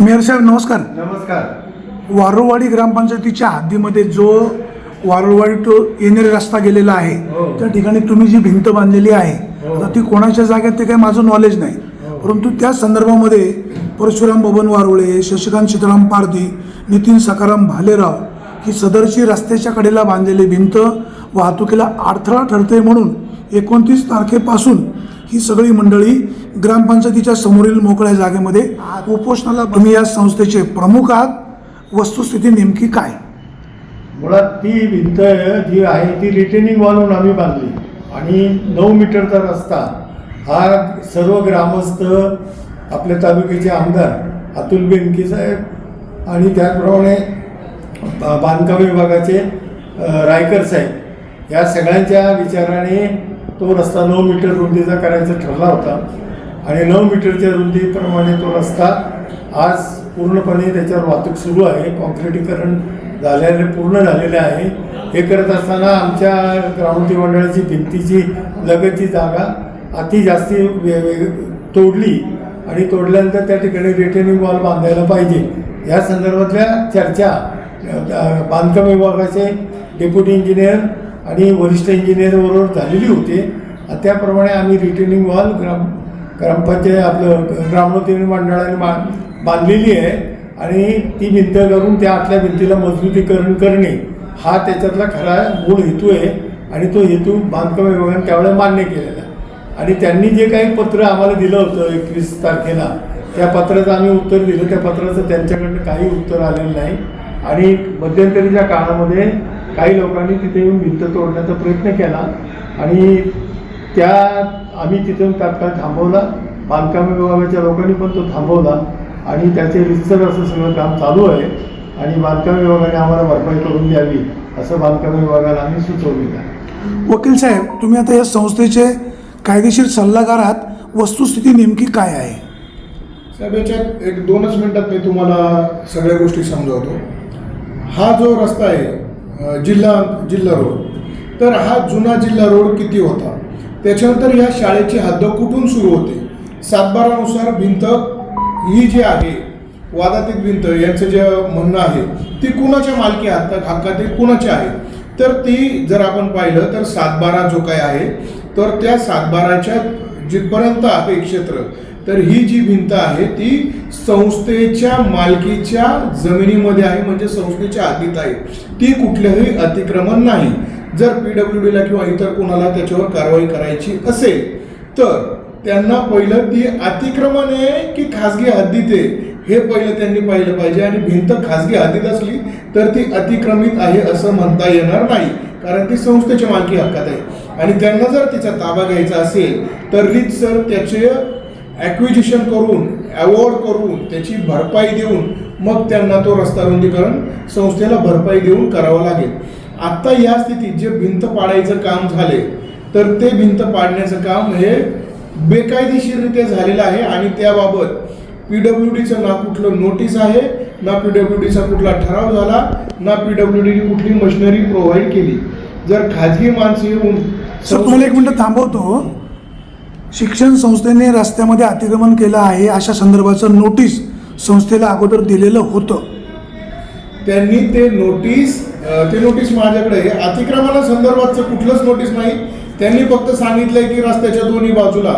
Mayor साहेब नमस्कार नमस्कार वारुळवाडी ग्रामपंचायतीच्या हद्दीमध्ये जो वारुळवाडी टू येणारे रस्ता गेलेला आहे हो. त्या ठिकाणी तुम्ही जी भिंत बांधलेली आहे हो. आता ती कोणाच्या जागेत ते काही माझं नॉलेज नाही परंतु त्या संदर्भामध्ये परशुराम बबन वारुळे शशिकांत सीताराम पारधी नितीन सकाराम भालेराव ही सदरची रस्त्याच्या कडेला बांधलेली भिंत वाहतुकीला अडथळा ठरते म्हणून एकोणतीस तारखेपासून ही सगळी मंडळी ग्रामपंचायतीच्या समोरील मोकळ्या जागेमध्ये उपोषणाला तुम्ही या संस्थेचे प्रमुख आहात. वस्तुस्थिती नेमकी काय? मुळात ती भिंत जी आहे ती रिटेनिंग वॉलून आम्ही बांधली. आणि नऊ मीटरचा रस्ता हा सर्व ग्रामस्थ आपल्या तालुक्याचे आमदार अतुल बेनके साहेब आणि त्याचप्रमाणे बा- बांधकाम विभागाचे रायकर साहेब या सगळ्यांच्या विचाराने तो रस्ता नऊ मीटर रुंदीचा करायचा ठरला होता. आणि नऊ मीटरच्या रुंदीप्रमाणे तो रस्ता आज पूर्णपणे त्याच्यावर वाहतूक सुरू आहे. कॉन्क्रिटीकरण झालेले पूर्ण झालेले आहे. हे करत असताना आमच्या ग्रामती मंडळाची भिंतीची लगतची जागा अति जास्ती वे- तोडली आणि तोडल्यानंतर त्या ठिकाणी रिटर्निंग वॉल बांधायला पाहिजे. या संदर्भातल्या चर्चा बांधकाम विभागाचे डेप्युटी इंजिनियर आणि वरिष्ठ इंजिनियरबरोबर झालेली होती. त्याप्रमाणे आम्ही रिटर्निंग वॉल ग्राम ग्रामपंचायत आपलं ग्रामोद्योग मंडळाने बा बांधलेली आहे आणि ती भिंत करून त्या आतल्या भिंतीला मजबूतीकरण करणे हा त्याच्यातला खरा मूळ हेतू आहे आणि तो हेतू बांधकाम विभागाने त्यावेळेला मान्य केलेला आणि त्यांनी जे काही पत्र आम्हाला दिलं होतं एकवीस तारखेला त्या पत्राचं आम्ही उत्तर दिलं. त्या पत्राचं त्यांच्याकडनं काही उत्तर आलेलं नाही. आणि मध्यंतरीच्या काळामध्ये काही लोकांनी तिथे येऊन भिंत तोडण्याचा प्रयत्न केला. आणि त्या आम्ही तिथून तात्काळ थांबवला. बांधकाम विभागाच्या लोकांनी पण तो थांबवला. आणि त्याचे रितसर असं सगळं काम चालू आहे. आणि बांधकाम विभागाने आम्हाला भरपाई करून द्यावी असं बांधकाम विभागाला आम्ही सुचवलेलं आहे. वकील साहेब तुम्ही आता या संस्थेचे कायदेशीर सल्लागार आहात. वस्तुस्थिती नेमकी काय आहे? साहेब याच्यात एक दोनच मिनिटात मी तुम्हाला सगळ्या गोष्टी समजावतो. हा जो रस्ता आहे जिल्हा जिल्हा रोड तर हा जुना जिल्हा रोड किती होता? त्याच्यानंतर या शाळेची हद्द कुठून सुरू होते? सातबारानुसार भिंत ही जी आहे वादातीत भिंत यांचं जे म्हणणं आहे ती कुणाच्या मालकी हक्का हक्कातील कुणाची आहे तर ती जर आपण पाहिलं तर सातबारा जो काय आहे तर त्या सातबाराच्या जिथपर्यंत आहे क्षेत्र तर ही जी भिंत आहे ती संस्थेच्या मालकीच्या जमिनीमध्ये आहे म्हणजे संस्थेच्या आधीत आहे. ती कुठलंही अतिक्रमण नाही. जर पी डब्ल्यू डीला किंवा इतर कोणाला त्याच्यावर कारवाई करायची असेल तर त्यांना पहिलं ती अतिक्रमण आहे की खासगी हद्दीत आहे. हे पहिलं त्यांनी पाहिलं पाहिजे आणि भिंत खासगी हद्दीत असली तर ती अतिक्रमित आहे असं म्हणता येणार नाही कारण ती संस्थेच्या मालकी हक्कात आहे. आणि त्यांना जर तिचा ताबा घ्यायचा असेल तर सर त्याचे ॲक्विजिशन करून अवॉर्ड करून त्याची भरपाई देऊन मग त्यांना तो रस्ता रुंदीकरण संस्थेला भरपाई देऊन करावं लागेल. आत्ता या स्थितीत जे भिंत पाडायचं काम झाले तर ते भिंत पाडण्याचं काम हे बेकायदेशीररित्या झालेलं आहे आणि त्याबाबत पी डब्ल्यू डीचं ना कुठलं नोटीस आहे ना पी डब्ल्यू डीचा कुठला ठराव झाला ना पी डब्ल्यू डी कुठली मशिनरी प्रोव्हाइड केली. जर खाजगी माणसं येऊन तुम्हाला एक मिनिट थांबवतो. शिक्षण संस्थेने रस्त्यामध्ये अतिक्रमण केलं आहे अशा संदर्भाचं नोटीस संस्थेला अगोदर दिलेलं होतं. त्यांनी ते नोटीस ते नोटीस माझ्याकडे अतिक्रमणा संदर्भातचं कुठलंच नोटीस नाही. त्यांनी फक्त सांगितलंय की रस्त्याच्या दोन्ही बाजूला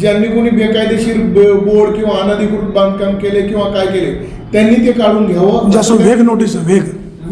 ज्यांनी कोणी बेकायदेशीर बोर्ड किंवा अनधिकृत बांधकाम केले किंवा काय केले त्यांनी ते काढून घ्यावं. म्हणजे वेग नोटीस आहे, वेग.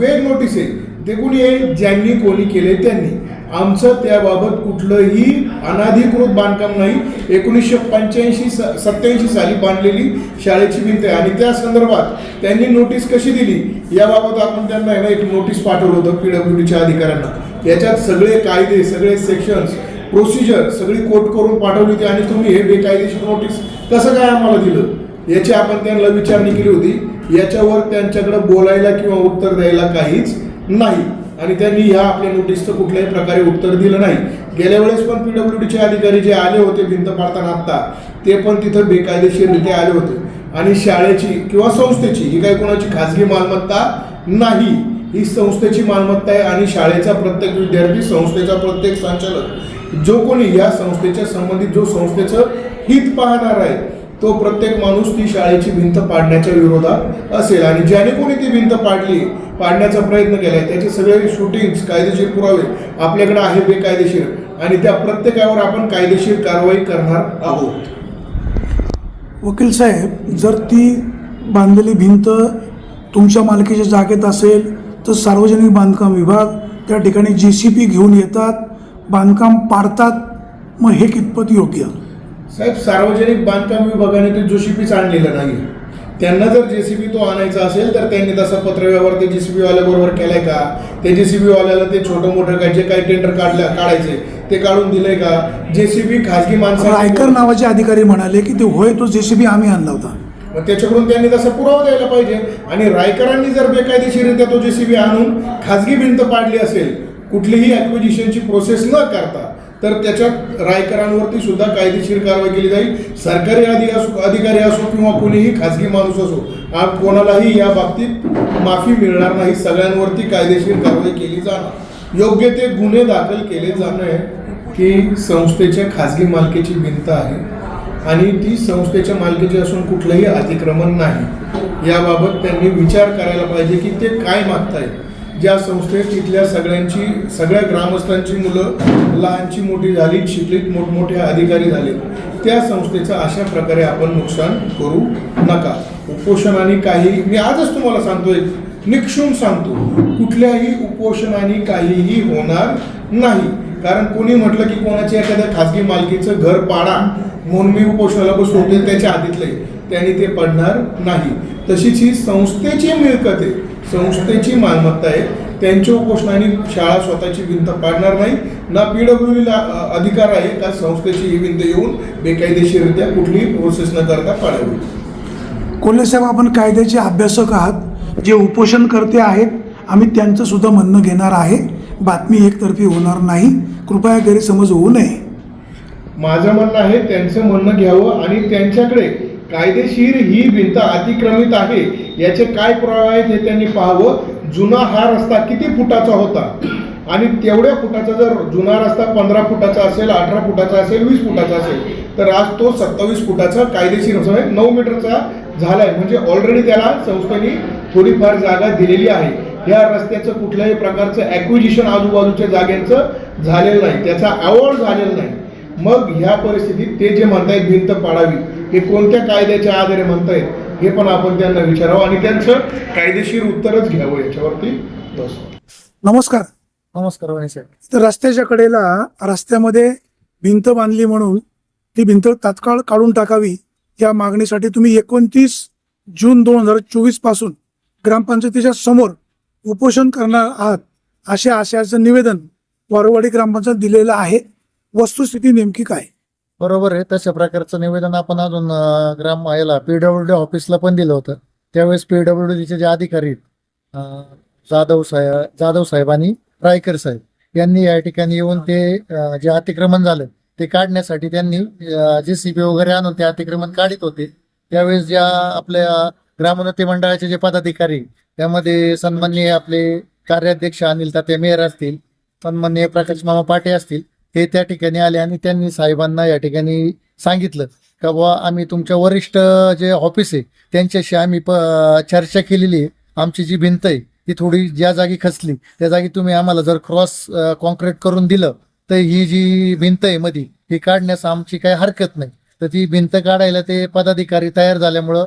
वेग नोटीस आहे. ते कोणी ज्यांनी कोणी केले त्यांनी. आमचं त्याबाबत कुठलंही अनाधिकृत बांधकाम नाही एकोणीसशे पंच्याऐंशी सत्याऐंशी साली बांधलेली शाळेची भिंत आहे. आणि त्या संदर्भात त्यांनी नोटीस कशी दिली? याबाबत आपण त्यांना आहे ना एक नोटीस पाठवलं होतं पी डब्ल्यू डीच्या अधिकाऱ्यांना. याच्यात सगळे कायदे सगळे सेक्शन्स प्रोसिजर सगळी कोट करून पाठवली होती आणि तुम्ही हे बेकायदेशीर नोटीस कसं काय आम्हाला दिलं? याची आपण त्यांना विचारणी केली होती. याच्यावर त्यांच्याकडे बोलायला किंवा उत्तर द्यायला काहीच नाही. आणि त्यांनी ह्या आपल्या नोटीसचं कुठल्याही प्रकारे उत्तर दिलं नाही. गेल्या वेळेस पण पी डब्ल्यू डीचे अधिकारी जे आले होते भिंत पाडताना आत्ता ते पण तिथं बेकायदेशीररित्या आले होते. आणि शाळेची किंवा संस्थेची ही काही कोणाची खाजगी मालमत्ता नाही. ही संस्थेची मालमत्ता आहे आणि शाळेचा प्रत्येक विद्यार्थी संस्थेचा प्रत्येक संचालक जो कोणी या संस्थेच्या संबंधित जो संस्थेचं हित पाहणार आहे तो प्रत्येक माणूस ती शाळेची भिंत पाडण्याच्या विरोधात असेल. आणि ज्याने कोणी ती भिंत पाडली पाडण्याचा प्रयत्न केलाय त्याचे सगळे शूटिंग्स कायदेशीर पुरावे आपल्याकडे आहे बेकायदेशीर. आणि त्या प्रत्येकावर आपण कायदेशीर कारवाई करणार आहोत. वकील साहेब जर ती बांधलेली भिंत तुमच्या मालकीच्या जागेत असेल तर सार्वजनिक बांधकाम विभाग त्या ठिकाणी जे सी पी घेऊन येतात बांधकाम पाडतात मग हे कितपत योग्य? साहेब सार्वजनिक बांधकाम विभागाने ते जोशीपीच आणलेलं नाही त्यांना जर जेसीबी तो आणायचा असेल तर त्यांनी तसा पत्रव्यवहार ते जेसीबी वाल्याबरोबर केलाय का? ते जेसीबी वाल्याला ते छोटं मोठं काय जे काही टेंडर काढलं काढायचे ते काढून दिलंय का? जेसीबी खाजगी रायकर माणसं नावाचे अधिकारी म्हणाले की ते होय तो जे सी बी आम्ही आणला होता. मग त्याच्याकडून त्यांनी तसा पुरावा द्यायला पाहिजे. आणि रायकरांनी जर बेकायदेशीरित्या तो जेसीबी आणून खाजगी भिंत पाडली असेल कुठलीही ॲक्विजिशनची प्रोसेस न करता तर त्याच्यात रायकरांवरती सुद्धा कायदेशीर कारवाई केली जाईल. सरकारी अधि असो अधिकारी असो किंवा कोणीही खाजगी माणूस असो आज कोणालाही या बाबतीत माफी मिळणार नाही. सगळ्यांवरती कायदेशीर कारवाई केली जाणार. योग्य ते गुन्हे दाखल केले जाणे की संस्थेच्या खाजगी मालकीची भिंत आहे. आणि ती संस्थेच्या मालकीची असून कुठलंही अतिक्रमण नाही. याबाबत त्यांनी विचार करायला पाहिजे की ते काय मागतायत. ज्या संस्थेत तिथल्या सगळ्यांची सगळ्या ग्रामस्थांची मुलं लहानची मोठी झाली शिकलीत मोठमोठे अधिकारी झाले. त्या संस्थेचं अशा प्रकारे आपण नुकसान करू नका. उपोषणाने काही मी आजच तुम्हाला सांगतोय निक्षून सांगतो. कुठल्याही उपोषणाने काहीही होणार नाही. कारण कोणी म्हटलं की कोणाच्या एखाद्या खाजगी मालकीचं घर पाडा म्हणून मी उपोषणाला बसतो ते त्याच्या आधीतले. त्यांनी ते पडणार नाही. तशीच ही संस्थेची मिळकत आहे. संस्थेची मालमत्ता आहे. त्यांच्या उपोषणाने शाळा स्वतःची भिंत पाडणार नाही. ना पीडब्ल्यूला अधिकार आहे का संस्थेची ही भिंत येऊन बेकायदेशीररित्या कुठलीही प्रोसेस न करता पाडावी? कोल्हे साहेब आपण कायद्याचे अभ्यासक आहात. जे उपोषण करते आहेत आम्ही त्यांचं सुद्धा म्हणणं घेणार आहे. बातमी एकतर्फी होणार नाही. कृपया गैरसमज होऊ नये. माझं म्हणणं आहे त्यांचं म्हणणं घ्यावं आणि त्यांच्याकडे कायदेशीर ही भिंत अतिक्रमित आहे. याचे काय पुरावे आहेत हे त्यांनी पाहावं. जुना हा रस्ता किती फुटाचा होता? आणि तेवढ्या फुटाचा जर जुना रस्ता पंधरा फुटाचा असेल अठरा फुटाचा असेल वीस फुटाचा असेल तर आज तो सत्तावीस फुटाचा कायदेशीर असं नऊ मीटरचा झालाय. म्हणजे ऑलरेडी त्याला संस्थेने थोडीफार जागा दिलेली आहे. या रस्त्याचं कुठल्याही प्रकारचं ॲक्विजिशन आजूबाजूच्या जागेचं झालेलं नाही. त्याचा आवड झालेला नाही. मग ह्या परिस्थितीत ते जे म्हणतायत भिंत पाडावी हे कोणत्या कायद्याच्या आधारे म्हणतायत? हे पण आपण त्यांना विचारावं आणि त्यांचं कायदेशीर उत्तरच घ्यावं याच्यावरती बस. नमस्कार. नमस्कार तर रस्त्याच्या कडेला रस्त्यामध्ये भिंत बांधली म्हणून ती भिंत तात्काळ काढून टाकावी या मागणीसाठी तुम्ही एकोणतीस जून दोन हजार चोवीसपासून ग्रामपंचायतीच्या समोर उपोषण करणार आहात अशा आशयाचं निवेदन वारवाडी ग्रामपंचायत दिलेलं आहे. वस्तुस्थिती नेमकी काय? बरोबर आहे तशा प्रकारचं निवेदन आपण अजून ग्राम याला पीडब्ल्यूडी ऑफिसला पण दिलं होतं. त्यावेळेस पीडब्ल्यूडीचे जे अधिकारी आहेत, जाधव साहेब जाधव साहेब आणि रायकर साहेब यांनी या ठिकाणी येऊन ते जे अतिक्रमण झालं ते काढण्यासाठी त्यांनी जे सी बी वगैरे आणून ते अतिक्रमण काढित होते. त्यावेळेस ज्या आपल्या ग्रामोन्नती मंडळाचे जे पदाधिकारी त्यामध्ये सन्माननीय आपले कार्याध्यक्ष अनिल ताते मेयर असतील सन्माननीय प्रकाश मामा पाटे असतील हे त्या ठिकाणी आले आणि त्यांनी साहेबांना या ठिकाणी सांगितलं का बुवा आम्ही तुमच्या वरिष्ठ जे ऑफिस आहे त्यांच्याशी आम्ही प चर्चा केलेली आहे. आमची जी भिंत आहे ती थोडी ज्या जागी खचली त्या जागी तुम्ही आम्हाला जर क्रॉस कॉन्क्रीट करून दिलं तर ही जी भिंत आहे मधी ही काढण्यास आमची काही हरकत नाही. तर ती भिंत काढायला ते पदाधिकारी तयार झाल्यामुळं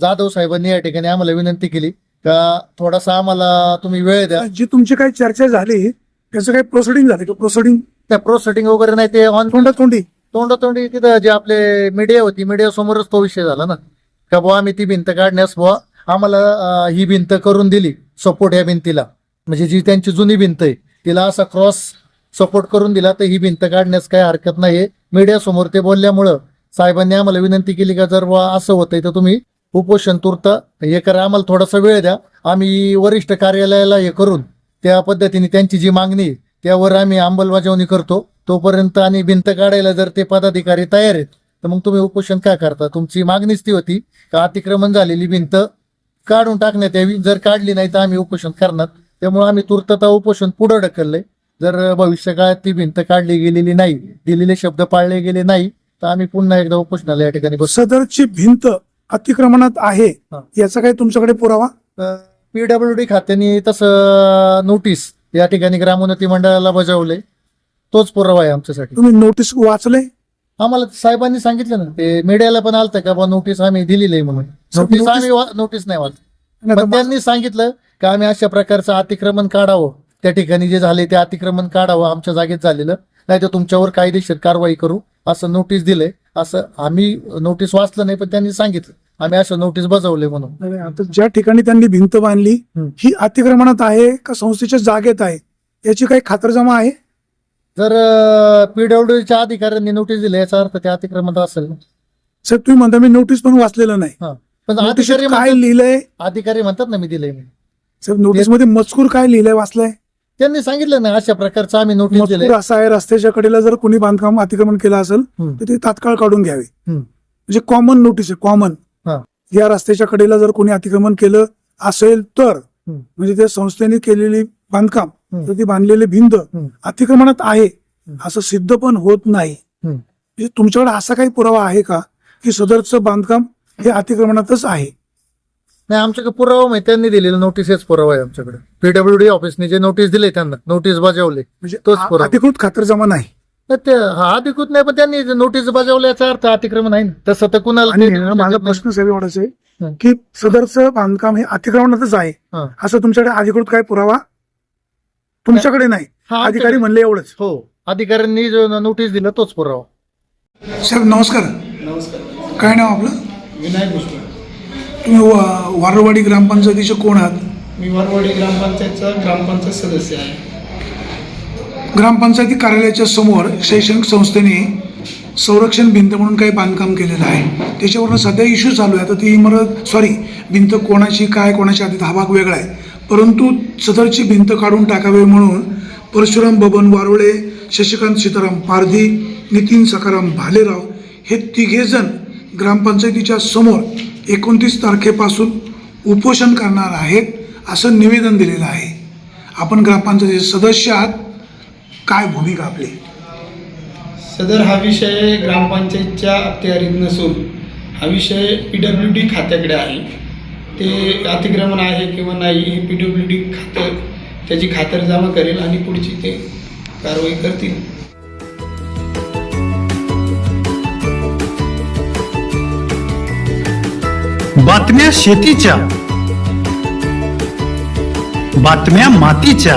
जाधव साहेबांनी या ठिकाणी आम्हाला विनंती केली का थोडासा आम्हाला तुम्ही वेळ द्या. जी तुमची काही चर्चा झाली त्याचं काही प्रोसिडिंग झाली का? प्रोसिडिंग त्या प्रोसेटिंग वगैरे नाही ते ऑन तोंडातोंडी तोंडातोंडी तिथं जे आपले मीडिया होती मीडिया समोरच तो विषय झाला ना. का बुवा आम्ही ती भिंत काढण्यास बुवा आम्हाला अं, ही भिंत करून दिली सपोर्ट या भिंतीला. म्हणजे जी त्यांची जुनी भिंत आहे तिला असा क्रॉस सपोर्ट करून दिला तर ही भिंत काढण्यास काही हरकत नाही मीडिया समोर ते बोलल्यामुळं साहेबांनी आम्हाला विनंती केली का जर बुवा असं होतंय तर तुम्ही उपोषण तूर्त हे करा आम्हाला थोडासा वेळ द्या. आम्ही वरिष्ठ कार्यालयाला हे करून त्या पद्धतीने त्यांची जी मागणी आहे, त्यावर आम्ही अंमलबजावणी करतो. तोपर्यंत आणि भिंत काढायला जर ते पदाधिकारी तयार आहेत तर मग तुम्ही उपोषण का करता? तुमची मागणीच ती होती का अतिक्रमण झालेली भिंत काढून टाकण्यात यावी? जर काढली नाही तर आम्ही उपोषण करणार. त्यामुळे आम्ही तुर्तता उपोषण पुढे ढकललंय. जर भविष्यकाळात ती भिंत काढली गेलेली नाही दिलेले शब्द पाळले गेले नाही तर आम्ही पुन्हा एकदा उपोषणाला या ठिकाणी सदरची भिंत अतिक्रमणात आहे. याचा काही तुमच्याकडे पुरावा? पीडब्ल्यू डी खात्याने तसं नोटीस या ठिकाणी ग्रामोन्नती मंडळाला बजावले तोच पुरावा आहे आमच्यासाठी. तुम्ही नोटीस वाचले आम्हाला साहेबांनी सांगितलं ना ते मीडियाला पण आलतं का बा नोटीस आम्ही दिलेली आहे म्हणून. नोटीस आम्ही वा- नोटीस नाही वाचली. पण त्यांनी सांगितलं की आम्ही अशा प्रकारचं अतिक्रमण काढावं. त्या ठिकाणी जे झाले ते अतिक्रमण काढावं आमच्या जागेत झालेलं. नाही तर तुमच्यावर कायदेशीर कारवाई करू असं नोटीस दिलंय. असं आम्ही नोटीस वाचलं नाही पण त्यांनी सांगितलं. आम्ही असं नोटीस बजावले म्हणून नाही, आता ज्या ठिकाणी त्यांनी भिंत बांधली हम्म. ही अतिक्रमणात आहे का संस्थेच्या जागेत आहे याची काही खातरजमा आहे जर पीडब्ल्यूडीच्या अधिकाऱ्यांनी नोटीस दिली याचा अर्थ ते अतिक्रमण असेल ना. साहेब तुम्ही म्हणता मी नोटीस पण वाचलेलं नाही हा पण अधिकारी काय म्हणतात- लिहिलंय अधिकारी म्हणतात ना मी दिलंय म्हणून साहेब नोटीसमध्ये मजकूर काय लिहिलंय वाचलंय त्यांनी सांगितलं ना अशा प्रकारचं आम्ही नोटीस दिले मजकूर असा आहे रस्त्याच्या कडेला जर कोणी बांधकाम अतिक्रमण केलं असेल हम्म. तर ते तात्काळ काढून घ्यावे हम्म. म्हणजे कॉमन नोटीस आहे कॉमन. या रस्त्याच्या कडेला जर कोणी अतिक्रमण केलं असेल तर. म्हणजे त्या संस्थेने केलेली बांधकाम. तर ती बांधलेली भिंत. अतिक्रमणात आहे असं सिद्ध पण होत नाही. म्हणजे तुमच्याकडे असा काही पुरावा आहे का की सदरचं बांधकाम हे अतिक्रमणातच आहे नाही आमच्याकडे पुरावा माहिती त्यांनी दिलेलं नोटीसच पुरावा आहे आमच्याकडे पीडब्ल्यूडी ऑफिसने जे नोटीस दिले त्यांना नोटीस बजावले म्हणजे तोच पुरावा. अधिकृत खातरजमा नाही ते हा अधिकृत नाही पण त्यांनी नोटीस बजावल्याचा अर्थ अतिक्रमण आहे ना. तसं तर कुणाला आणि ते- माझा प्रश्न साहेब एवढाच आहे हं. की सदरचं बांधकाम हे अतिक्रमणातच आहे. हा. असं तुमच्याकडे अधिकृत काय पुरावा? तुमच्याकडे नाही. हा, अधिकारी म्हणले एवढंच. हो अधिकाऱ्यांनी जो नोटीस दिलं तोच पुरावा. साहेब नमस्कार. नमस्कार. काय नाव आपलं? विनायक भुजबळ तुम्ही वारवाडी ग्रामपंचायतीचे कोण आहात? मी वरवाडी ग्रामपंचायतचा ग्रामपंचायत सदस्य आहे. ग्रामपंचायती कार्यालयाच्या समोर शैक्षणिक संस्थेने संरक्षण भिंत म्हणून काही बांधकाम केलेलं आहे. त्याच्यावरनं सध्या इश्यू चालू आहे. आता ती इमारत सॉरी भिंत कोणाची काय कोणाची आधी हा भाग वेगळा आहे. परंतु सदरची भिंत काढून टाकावी म्हणून परशुराम बबन वारुळे शशिकांत सीताराम पारधी नितीन सकाराम भालेराव हे तिघेजण ग्रामपंचायतीच्या समोर एकोणतीस तारखेपासून उपोषण करणार आहेत असं निवेदन दिलेलं आहे. आपण ग्रामपंचायतीचे सदस्य आहात. काय भूमिका आपली? सदर हा विषय ग्रामपंचायतच्या अखत्यारीत नसून हा विषय पी डब्ल्यू डी खात्याकडे आहे. ते अतिक्रमण आहे किंवा नाही हे पी डब्ल्यू डी खातं त्याची खातरजमा करेल आणि पुढची ते कारवाई करतील. बातम्या शेतीच्या बातम्या मातीच्या